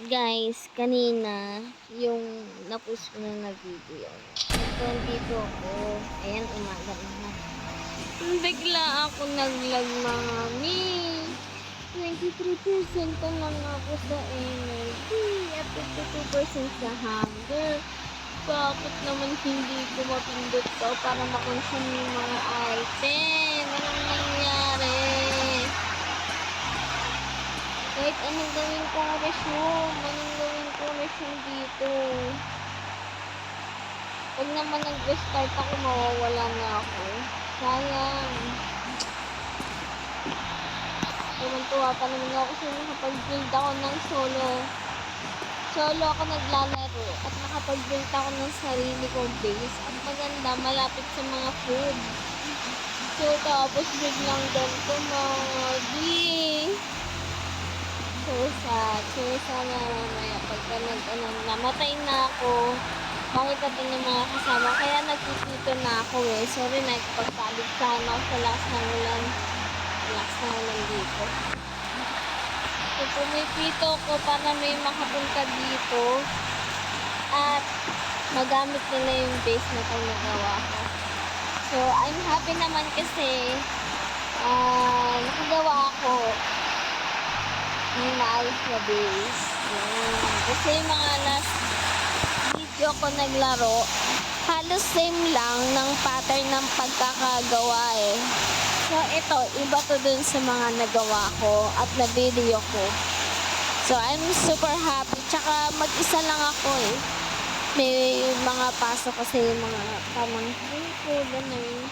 Guys, kanina, yung napost ko na na video. Nandito ako. Ayan, umaga na. Bigla ako naglag mami. 23% pa lang ako sa energy at 52% sa hunger. Bakit naman hindi ko mapindot to para makonsume yung mga item? Anong nangyari? Kahit anong gawin kong resume, anong gawin kong resume dito. Pag naman nag-restart ako, mawawala na ako. Sayang. Tuwan-tuwa pa naman ako kasi nakapag-build ako ng solo. Solo ako naglalaro at nakapag-build ako ng sarili kong base. At maganda, malapit sa mga food. So, tapos biglang ganito, Magi. So sad. So sana mamaya pagka nag, ano, namatay na ako, makita to ng mga kasama. Kaya nagtitito na ako eh. Sorry na, pagpalig sana ako sa last ng ulan. Last ng ulan dito. So pumipito ko para may makapunta dito. At magamit nila yung base na itong nagawa ko. So I'm happy naman kasi ah nakagawa ako may maayos na base. Yan. Kasi mga last video ko naglaro, halos same lang ng pattern ng pagkakagawa eh. So ito, iba to dun sa mga nagawa ko at na video ko. So I'm super happy. Tsaka mag-isa lang ako eh. May mga pasok kasi mga pamangkin ko, ganun.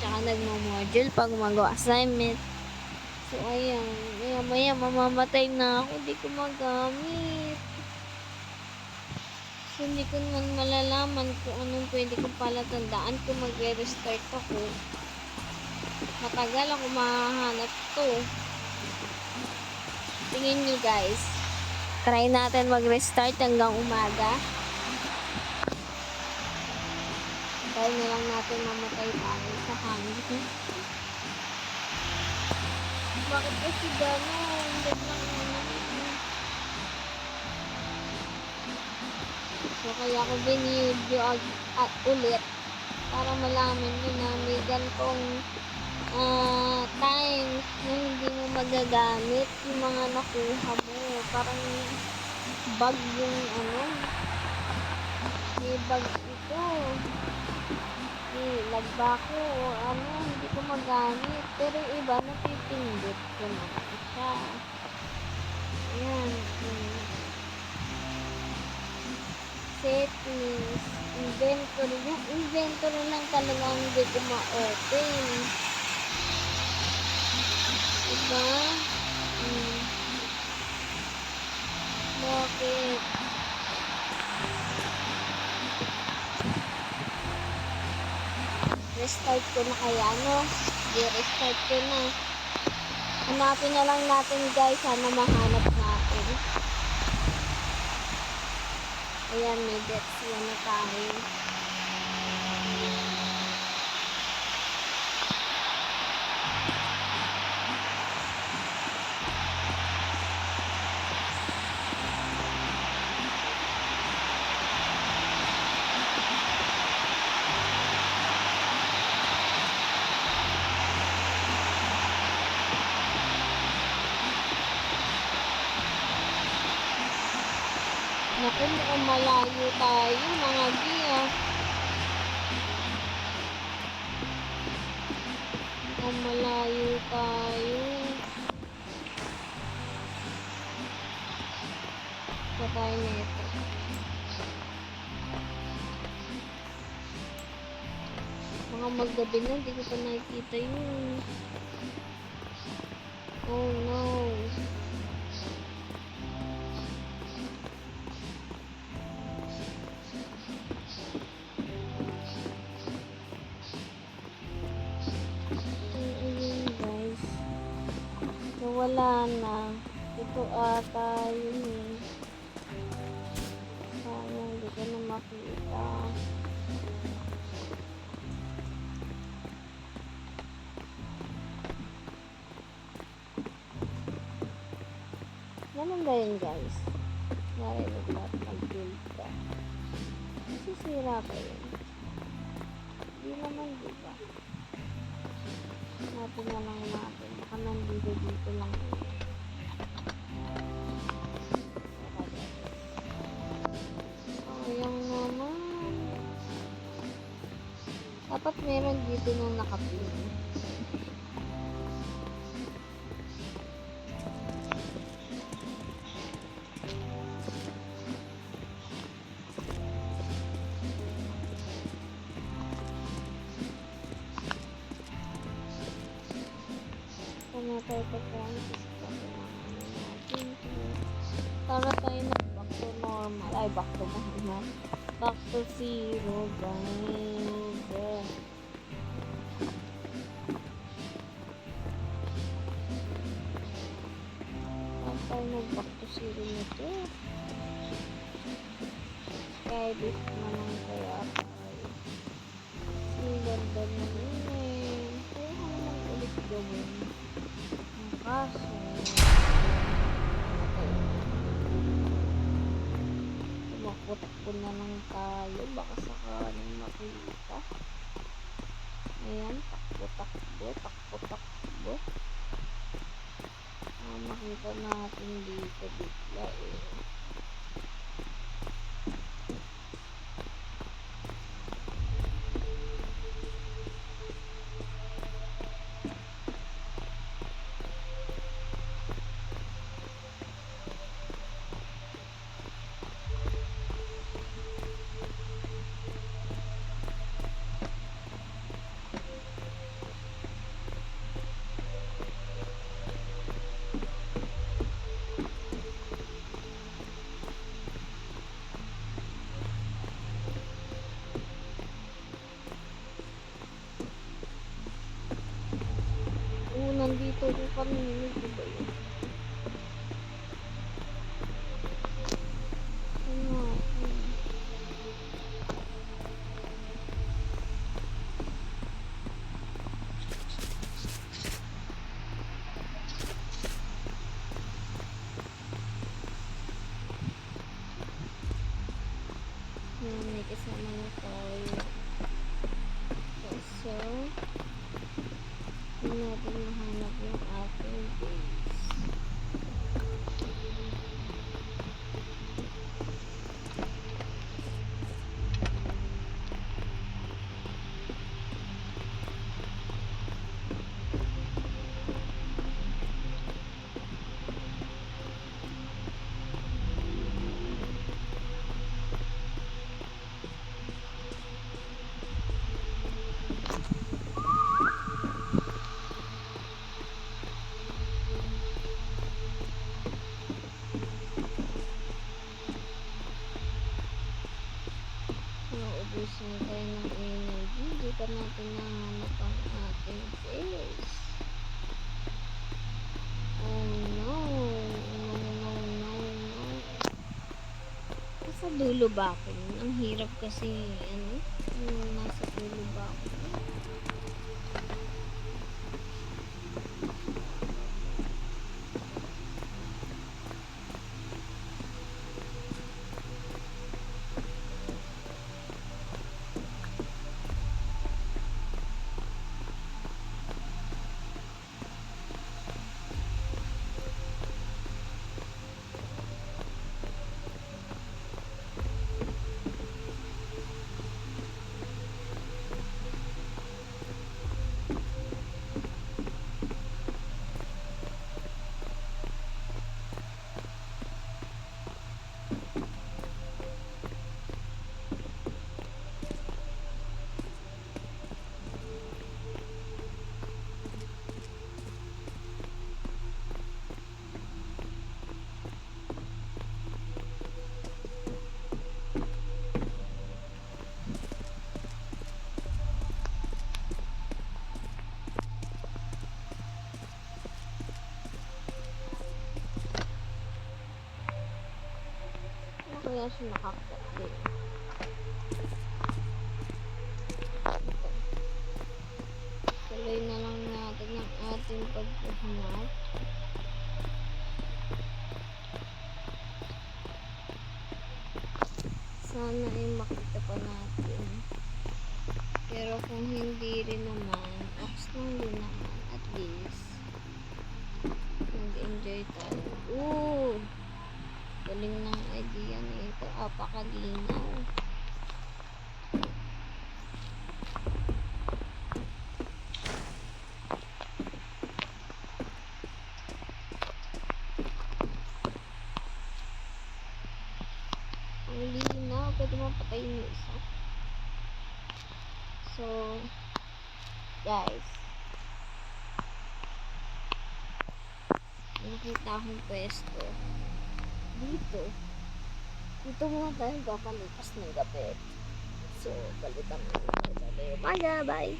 Tsaka nagmo-module pag magawa assignment. So, ayan. Maya, maya, mamamatay na ako. Hindi ko magamit. So, hindi ko naman malalaman kung anong pwede kong palatandaan kung magre-restart ako. Matagal ako mahanap to. Tingin nyo guys. Try natin mag-restart hanggang umaga. Try na lang natin mamatay tayo sa hangin. Bakit kasi gano'n? Ano. So, kaya ko binidyo at ulit para malaman nyo na may ganitong ah, times na hindi mo magagamit yung mga nakuha mo. Parang bug yung ano. May bug ito. May lagba ko o ano, hindi ko magamit. Pero yung iba, napipindot ko naman siya. Ayan. Settings. Inventory. Yung inventory lang talaga hindi ko ma-open. Diba? Restart ko na kaya, no? I-restart ko na. Hanapin na lang natin, guys. Sana mahanap natin. Ayan, may deaths yan na tayo. Malayo tayo, mga giya. Malayo tayo. Sa tayo nito. Mga maggabi na, hindi ko pa nakikita yun. Oh no. Nawala na. Ito ata yun eh. Sayang, hindi ko na makita. Ganun ba yun guys? Nari nagpapag-build ka. Masisira pa yun. Hindi naman, di ba? Natin na lang natin. Baka nandito dito lang. Sayang naman. Dapat meron dito nung nakapin. Ka Francis. Para tayo na back to normal. Ay, back to normal. Back to zero, guys. Tayo nag-back to zero nito? Na lang kaya tayo. Ang ganda na yun eh. Kaya naman ulit gawin. Kaso, tumakot na lang tayo. Baka sakaling makita. Ayan, takbo, takbo, takbo, takbo. Ah, makita natin dito bigla eh. Pa natin nahanap ang ating base. Oh no. No, no, no, no. Nasa dulo ba ako? Ang hirap kasi, ano, na siya nakakapit. Tuloy na lang natin ang ating pagkahanap. Sana ay makita pa natin. Pero kung hindi rin naman, ox lang din naman. At least, nag-enjoy tayo. Ooh! Galing ng idea nito. Apakalinaw. Ang linaw. Pwede mo patayin yung isa. So, guys. Nakita akong pwesto. Dito. Dito muna tayo papalipas ng gabi. So, balikan mo tayo. Umaga, bye!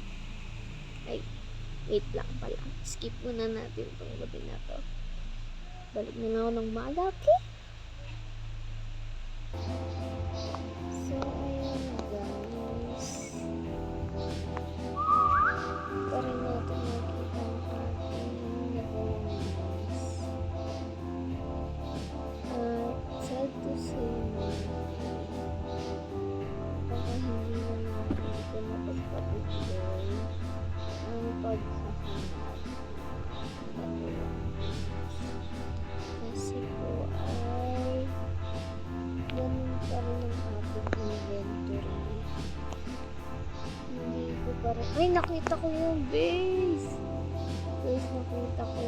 Ay, wait lang pala. Skip muna natin itong gabi na to. Balik na ako ng umaga, okay? Ay, nakita ko yung base! Guys, nakita ko.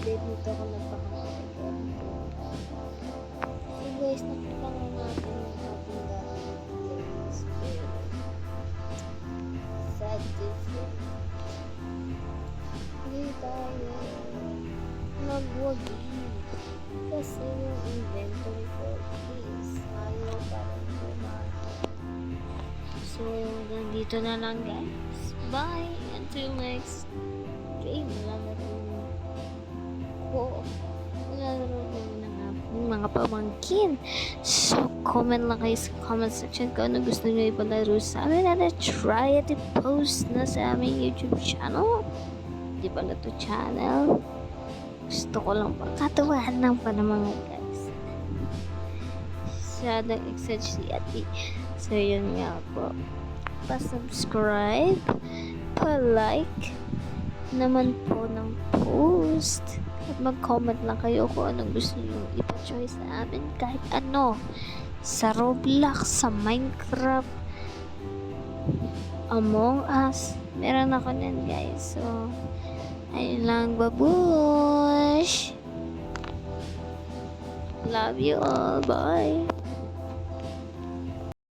Hindi. Dito ako nagpakamakagod. So guys, nakita nga natin yung ating sad to say. Hindi tayo nagwagi. Kasi yung inventory ko is ayaw pa rin. So, nandito na lang guys. Bye! Until next pamangkin. So, comment lang kayo sa comment section kung ano gusto nyo ipalaro sa amin at try at i-post na sa aming YouTube channel. Di ba na to channel? Gusto ko lang pagkatuwahan lang pa ng mga guys. Masyadong excited si ate. So, yun nga po. Pa-subscribe, pa-like naman po ng post. At mag-comment lang kayo kung anong gusto nyo ipa-try sa amin. Kahit ano. Sa Roblox, sa Minecraft, Among Us. Meron ako nan guys. So, ayun lang. Babush! Love you all. Bye!